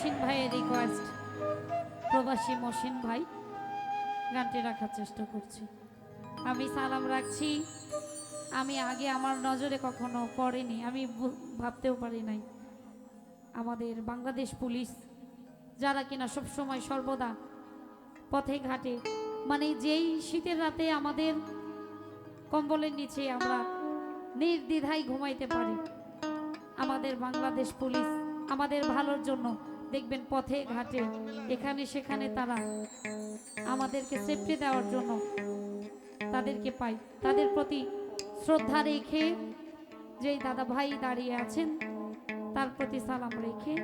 মহসিন ভাইয়ের রিকোয়েস্ট প্রবাসী মহসিন ভাই, গানটি রাখার চেষ্টা করছি। আমি সালাম রাখছি। আমি আগে আমার নজরে কখনো পড়েনি, আমি ভাবতেও পারি নাই। আমাদের বাংলাদেশ পুলিশ, যারা কিনা সবসময় সর্বদা পথে ঘাটে মানে যেই শীতের রাতে আমাদের কম্বলের নিচে আমরা নির্দ্বিধায় ঘুমাইতে পারি, আমাদের বাংলাদেশ পুলিশ আমাদের ভালোর জন্য দেখবেন পথে, ঘাটে, এখানে, সেখানে তারা আমাদেরকে সেফটি দেওয়ার জন্য তাদেরকে পাই তাদের প্রতি শ্রদ্ধা রেখে যেই দাদা ভাই দাঁড়িয়ে আছেন, তার প্রতি সালাম রেখে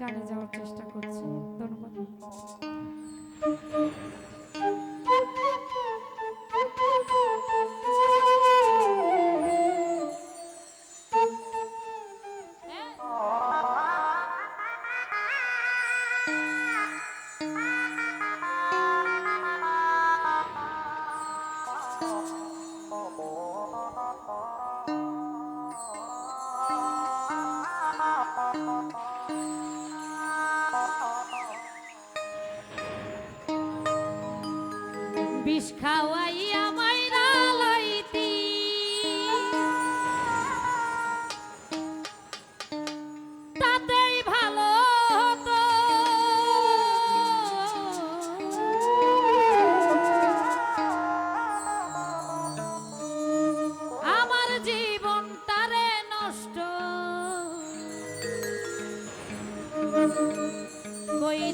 গানে যাওয়ার চেষ্টা করছি। ধন্যবাদ।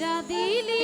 কইরা দিলি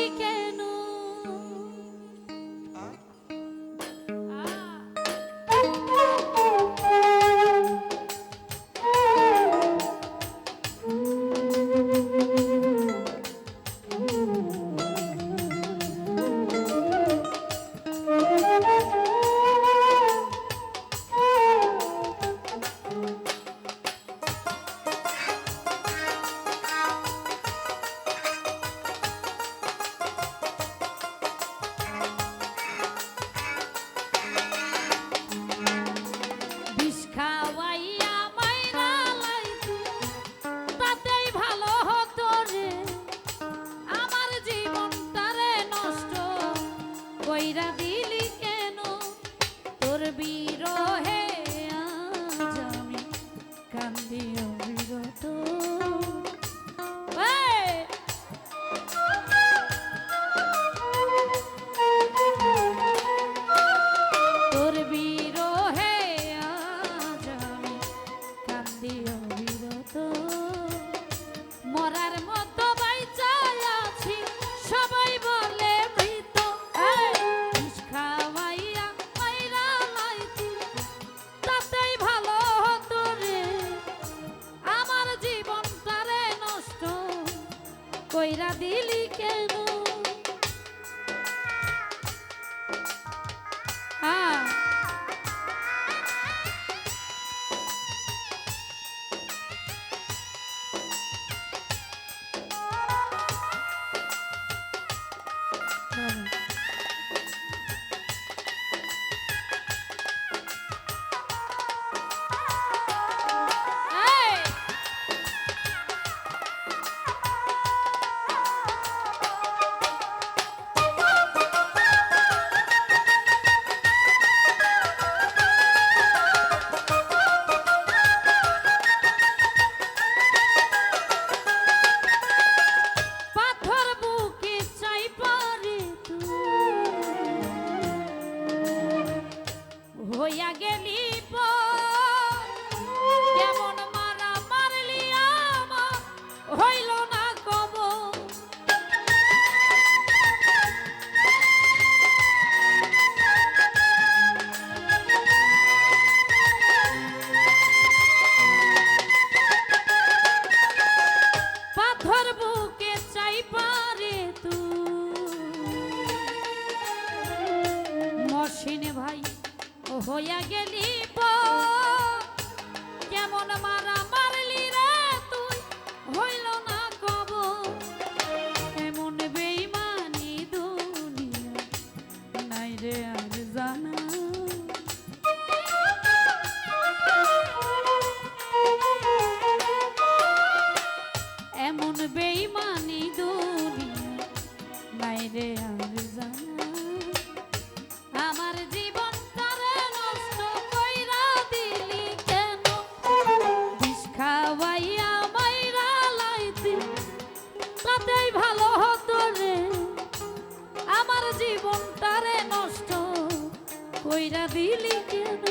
কইরা রে আমার জীবন তারে নষ্ট কইরা দিলি কেন? লাইতি তাতেই ভালো হতো রে। আমার জীবন নষ্ট কইরা দিলি কেন?